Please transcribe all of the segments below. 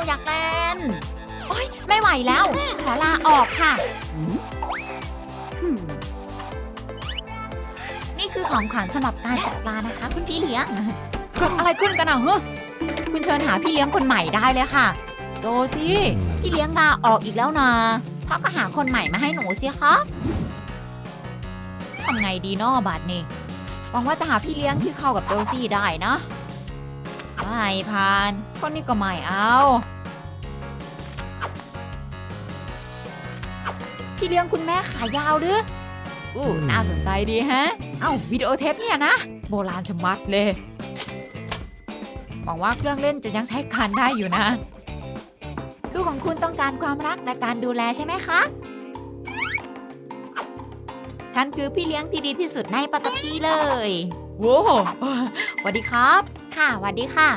นูอยากเล่นโอ๊ยไม่ไหวแล้ว ขอลาออกค่ะ นี่คือของขวัญสำหรับการจัดปลานะคะ คุณพี่เลี้ยงเกิดอะไรขึ้นกันอะเฮ้ยคุณเชิญหาพี่เลี้ยงคนใหม่ได้เลยค่ะ โจซี่พี่เลี้ยงลาออกอีกแล้วนะพ่อก็หาคนใหม่มาให้หนูสิคะทำไงดีนอบาดนี่หวังว่าจะหาพี่เลี้ยงที่เข้ากับโจซี่ได้นะ ไม่พาน คนนี้ก็ไม่เอา พี่เลี้ยงคุณแม่ขายาวหรืออู้น่าสนใจดีฮะ เอ้าวิดีโอเทปเนี่ยนะ โบราณชะมัดเลยหวังว่าเครื่องเล่นจะยังใช้การได้อยู่นะลูกของคุณต้องการความรักและการดูแลใช่ไหมคะฉันคือพี่เลี้ยงที่ดีที่สุดในปัตตภีเลยโว้สวัสดีครับ ค่ะสวัสดีค่ะ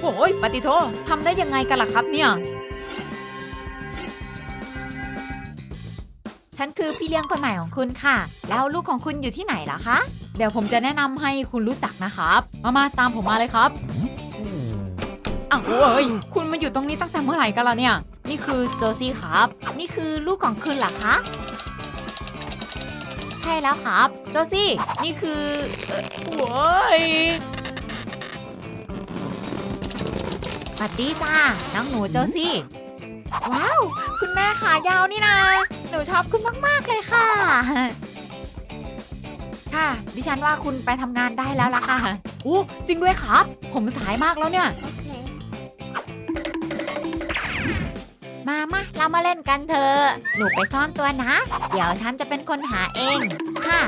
โอ้ยปฏิโททำได้ยังไงกันล่ะครับเนี่ย ฉันคือพี่เลี้ยงคนใหม่ของคุณค่ะ แล้วลูกของคุณอยู่ที่ไหนล่ะคะ เดี๋ยวผมจะแนะนำให้คุณรู้จักนะครับ มามาตามผมมาเลยครับอ้าวเฮ้ย คุณมาอยู่ตรงนี้ตั้งแต่เมื่อไหร่กันล่ะเนี่ย นี่คือโจซี่ครับ นี่คือลูกของคุณเหรอคะ ใช่แล้วครับ โจซี่ นี่คือเอ่อโว้ย สวัสดีจ้าน้องหนูโจซี่ ว้าว คุณแม่ขายาวนี่นะ หนูชอบคุณมาก ๆ เลยค่ะ ค่ะ ดิฉันว่าคุณไปทำงานได้แล้วล่ะค่ะโอ้จริงด้วยครับ ผมสายมากแล้วเนี่ย มามาเรามาเล่นกันเถอะ หนูไปซ่อนตัวนะ เดี๋ยวฉันจะเป็นคนหาเอง ค่ะ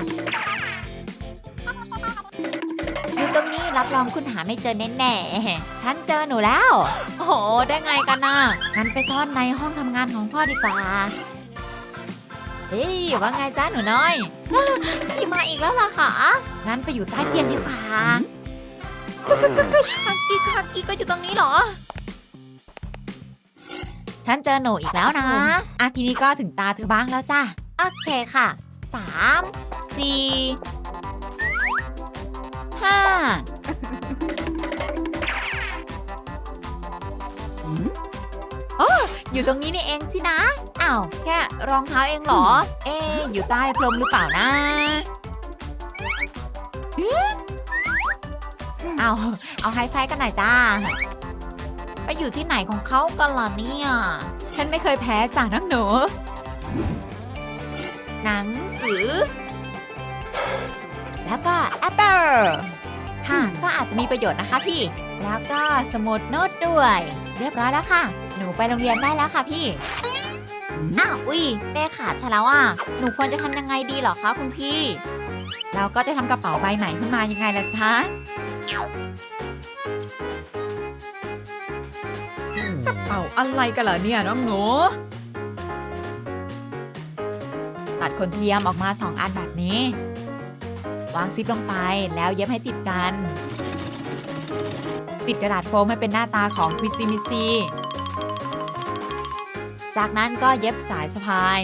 รับรองคุณหาไม่เจอแน่แน่ฉันเจอหนูแล้ว โอ้หได้ไงกันนะงั้นไปซ่อนในห้องทำงานของพ่อดีกว่า เฮ้ยว่าไงจ้าหนูน้อยพี่มาอีกแล้วล่ะคะงั้นไปอยู่ใต้เตียงดีกว่าฮักกี้ฮักกี้ก็อยู่ตรงนี้เหรอฉันเจอหนูอีกแล้วนะอะทีนี้ก็ถึงตาเธอบ้างแล้วจ้าโอเคค่ะสามสี่ ค่ะอยู่ตรงนี้นี่เองสินะ อ้าว แค่รองเท้าเองหรอ เอ๊อยู่ใต้พรมหรือเปล่านะ เอา เอาไฮไฟกันหน่อยจ้า ไปอยู่ที่ไหนของเขากันล่ะเนี่ย ฉันไม่เคยแพ้จากนักหนูหนังสือ แล้วก็แอปเปิลค่ะ ก็อาจจะมีประโยชน์นะคะพี่ แล้วก็สมุดโน้ตด้วย เรียบร้อยแล้วค่ะ หนูไปโรงเรียนได้แล้วค่ะพี่ อ้าวอุ้ยเป้ขาดซะแล้วอะ หนูควรจะทำยังไงดีเหรอคะคุณพี่ เราก็จะทำกระเป๋าใบใหม่ขึ้นมายังไงล่ะจ๊ะกระเป๋าอะไรกันเหรอเนี่ยน้องหนูตัดขนเทียมออกมาสองอันแบบนี้ วางซิปลงไปแล้วเย็บให้ติดกัน ติดกระดาษโฟมให้เป็นหน้าตาของคริซี่มิซีจากนั้นก็เย็บสายสะพาย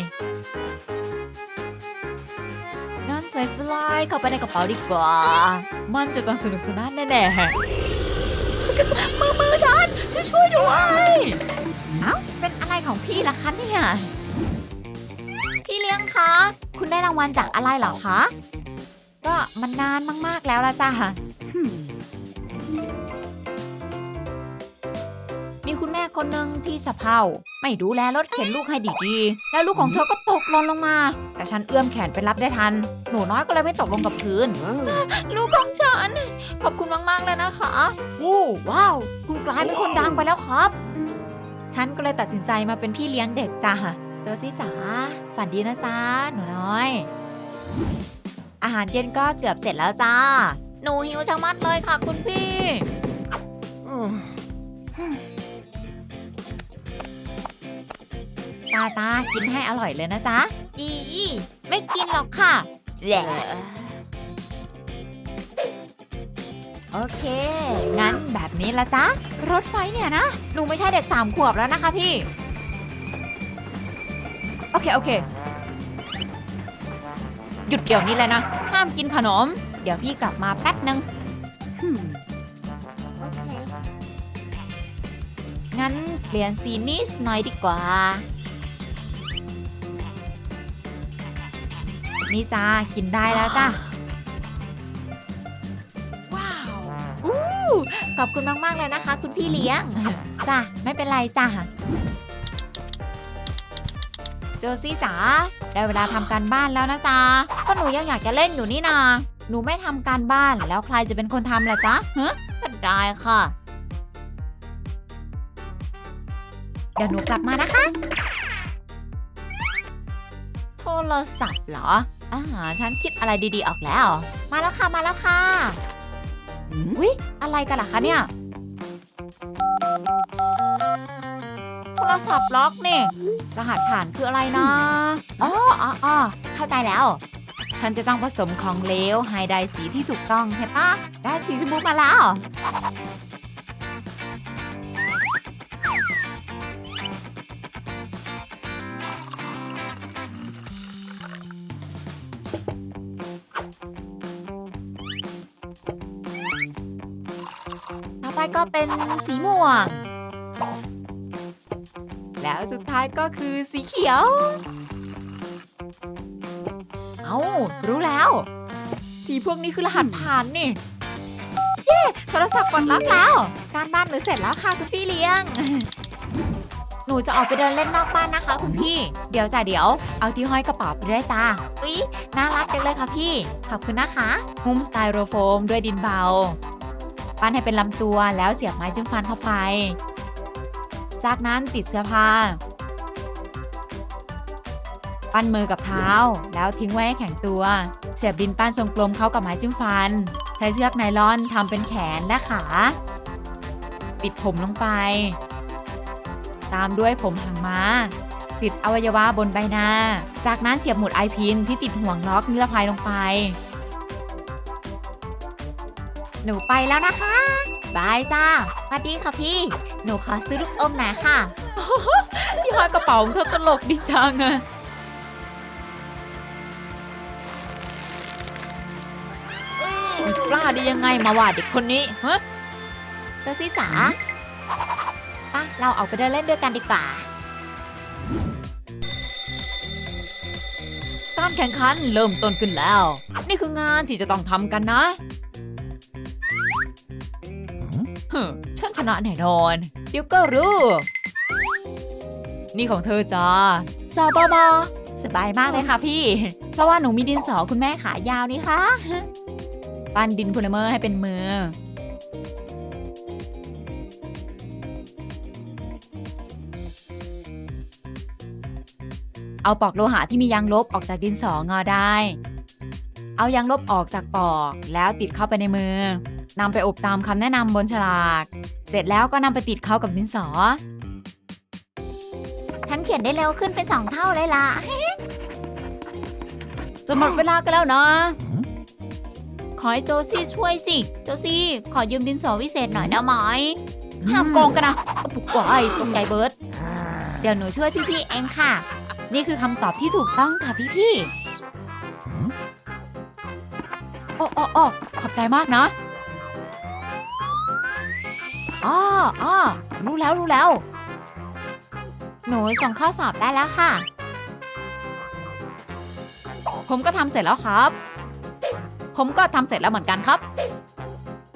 นั่นใส่สไลด์เข้าไปในกระเป๋าดีกว่า มันจะต้องสนุกสนานแน่ๆมือมือฉันช่วยช่วยด้วยเอ้าเป็นอะไรของพี่ล่ะคะเนี่ยพี่เลี้ยงคะ คุณได้รางวัลจากอะไรเหรอคะ ก็มันนานมาก ๆ แล้วละจ้ะมีคุณแม่คนหนึ่งที่สะเพร่าไม่ดูแลรถเข็นลูกให้ดีๆ แล้วลูกของเธอก็ตกหล่นลงมา แต่ฉันเอื้อมแขนไปรับได้ทัน หนูน้อยก็เลยไม่ตกลงกับพื้น ลูกของฉัน ขอบคุณมากๆเลยนะคะโอ้ว้าวคุณกลายเป็นคนดังไปแล้วครับ ฉันก็เลยตัดสินใจมาเป็นพี่เลี้ยงเด็กจ้าเจอซี่จ๋าฝันดีนะจ๊ะหนูน้อย อาหารเย็นก็เกือบเสร็จแล้วจ้า หนูหิวชะมัดเลยค่ะคุณพี่จ้าจ้ากินให้อร่อยเลยนะจ๊ะ อีไม่กินหรอกค่ะแหละโอเค งั้นแบบนี้ละจ๊ะ รถไฟเนี่ยนะ หนูไม่ใช่เด็กสามขวบแล้วนะคะพี่ โอเค โอเค ยุดเดี๋ยวนี้เลยนะ ห้ามกินขนม เดี๋ยวพี่กลับมาแป๊บนึง งั้นเปลี่ยนสีนิดหน่อยดีกว่า นี่จ้ากินได้แล้วจ้าว้าวอู้ขอบคุณมาก ๆ เลยนะคะ คุณพี่เลี้ยง จ้าไม่เป็นไรจ้าโจซี่จ๋าได้เวลาทำการบ้านแล้วนะจ๊ะก็ หนูยังอยากจะเล่นอยู่นี่นา หนูไม่ทำการบ้านแล้วใครจะเป็นคนทำล่ะจ๊ะฮะก็ได้ค่ะ เดี๋ยวหนูกลับมานะคะ โทรศัพท์เหรอ อ่า ฉันคิดอะไรดีๆออกแล้ว มาแล้วค่ะ มาแล้วค่ะวิอะไรกันล่ะคะเนี่ย โทรศัพท์ล็อกนี่ รหัสผ่านคืออะไรนะอ๋ออ๋ออ๋อเข้าใจแล้ว ฉันจะต้องผสมของเหลวให้ได้สีที่ถูกต้องใช่ปะได้สีชมพูมาแล้ว ต่อไปก็เป็นสีม่วง แล้วสุดท้ายก็คือสีเขียวารู้แล้ว สีพวกนี้คือรหัสผ่านนี่เย้โทรศัพท์กดรับแล้ว การบ้านหนูเสร็จแล้วค่ะคุณพี่เลี้ยง หนูจะออกไปเดินเล่นนอกบ้านนะคะ คุณพี่ เดี๋ยวจ้ะเดี๋ยว เอาที่ห้อยกระเป๋าไปด้วยจ้าอุ๊ยน่ารักจังเลยค่ะพี่ ขอบคุณนะคะหุ้มสไตโรโฟมด้วยดินเบา ปั้นให้เป็นลำตัวแล้วเสียบไม้จิ้มฟันเข้าไป จากนั้นติดเสื้อผ้า ปั้นมือกับเท้า แล้วทิ้งไว้ให้แข็งตัว เสียบดินปั้นทรงกลมเข้ากับไม้จิ้มฟัน ใช้เชือกไนลอนทำเป็นแขนและขาปิดผมลงไป ตามด้วยผมหางม้า ติดอวัยวะบนใบหน้า จากนั้นเสียบหมุดไอพินที่ติดห่วงล็อกนิรภัยลงไป หนูไปแล้วนะคะบายจ้าสวัสดีค่ะพี่ หนูขอซื้อลูกอมหน่อยค่ะ ที่ห้อยกระเป๋าของเธอตลกดีจังอะาได้ยังไงมาว่าเด็กคนนี้ฮะเจ้าซี่จ๋าป่ะเราออกไปเดินเล่นด้วยกันดีกว่า การแข่งขันเริ่มต้นขึ้นแล้ว นี่คืองานที่จะต้องทำกันนะฮึมฉันชนะแน่นอน เดี๋ยวก็รู้ นี่ของเธอจ้าสอบมสบายมากเลยค่ะพี่ เพราะว่าหนูมีดินสอคุณแม่ขายาวนี่คะ ปั้นดินโพลิเมอร์ให้เป็นมือ เอาปอกโลหะที่มียางลบออกจากดินสองอได้ เอายางลบออกจากปอกแล้วติดเข้าไปในมือนำไปอบตามคำแนะนำบนฉลาก เสร็จแล้วก็นำไปติดเข้ากับดินสอ ฉันเขียนได้เร็วขึ้นเป็นสองเท่าเลยล่ะ จะหมดเวลากันแล้วนะขอ ให้โจซี่ช่วยสิ โจซี่ขอยืมดินสอวิเศษหน่อยได้ไหมห้ามโกงกันนะปุกไว้ตรงใหญ่เบิร์ดเดี๋ยวหนูช่วยพี่ๆเองค่ะ นี่คือคำตอบที่ถูกต้องค่ะพี่ๆโอ้โอ้โอ้ขอบใจมากนะอ๋ออ๋อรู้แล้วรู้แล้ว หนูส่งข้อสอบได้แล้วค่ะ ผมก็ทำเสร็จแล้วครับ ผมก็ทำเสร็จแล้วเหมือนกันครับ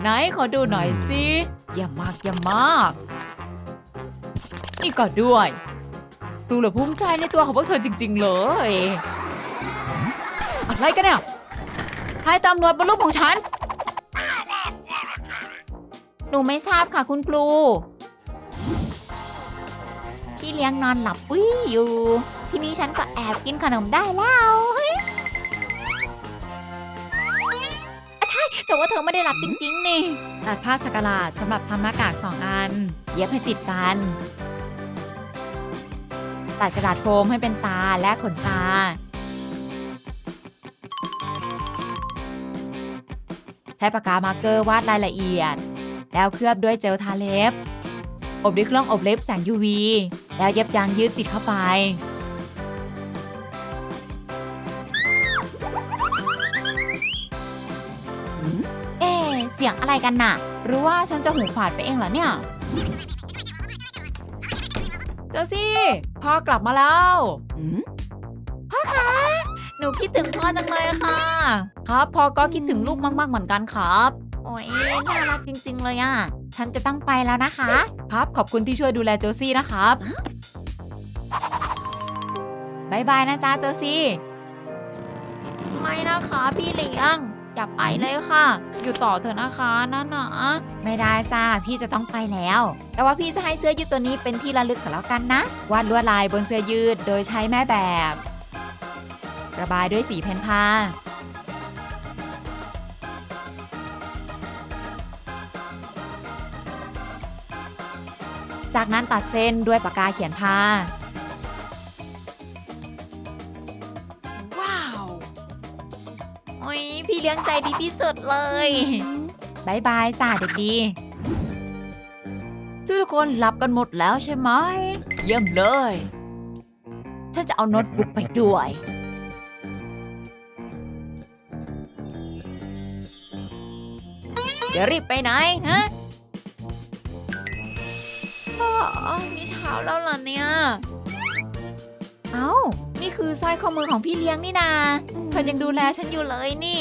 ไหนขอดูหน่อยสิเยี่ยมมากเยี่ยมมาก นี่ก็ด้วยดูเหลือภูมิใจในตัวของพวกเธอจริง ๆ เลย อะไรกันเนี่ยใครตำรวจบนรูปของฉัน หนูไม่ทราบค่ะคุณครู พี่เลี้ยงนอนหลับอุ้ยอยู่ ทีนี้ฉันก็แอบกินขนมได้แล้ว เฮ้ยอะใช่แต่ว่าเธอไม่ได้หลับจริง ๆ นี่ ตัดผ้าสกหลาดสำหรับทำหน้ากากสองอัน เย็บให้ติดกัน ตัดกระดาษโฟมให้เป็นตาและขนตา ใช้ปากกามาร์กเกอร์วาดรายละเอียด แล้วเคลือบด้วยเจลทาเล็บ อบด้วยเครื่องอบเล็บแสง UV แล้วเย็บยางยืดติดเข้าไป อ๊ะเสียงอะไรกันน่ะ หรือว่าฉันจะหูฝาดไปเองเหรอเนี่ย เจอซี่พ่อกลับมาแล้วหืมพ่อคะ หนูคิดถึงพ่อจังเลยค่ะ ครับพ่อก็คิดถึงลูกมากๆเหมือนกันครับ โอ้ยน่ารักจริง ๆ เลยอะ ฉันจะต้องไปแล้วนะคะ ครับขอบคุณที่ช่วยดูแลโจซี่นะครับบายบายนะจ๊ะโจซี่ ไม่นะคะพี่เลี้ยง อย่าไปเลยค่ะ อยู่ต่อเถอะนะคะนั่นนะไม่ได้จ้าพี่จะต้องไปแล้ว แต่ว่าพี่จะให้เสื้อยืดตัวนี้เป็นที่ระลึกกันแล้วกันนะ วาดลวดลายบนเสื้อยืดโดยใช้แม่แบบ ระบายด้วยสีเพนพาจากนั้นตัดเส้นด้วยปากกาเขียนผ้า ลี้ยงใจดีที่สุดเลยบายบายจ้าเด็กดี ทุกคนหลับกันหมดแล้วใช่ไหม เยี่ยมเลย ฉันจะเอาโน้ตบุ๊กไปด้วย จะรีบไปไหนฮะอ๋อนี่เช้าแล้วเหรอเนี่ย เอ้า นี่คือสร้อยข้อมือของพี่เลี้ยงนี่นา เธอยังดูแลฉันอยู่เลยนี่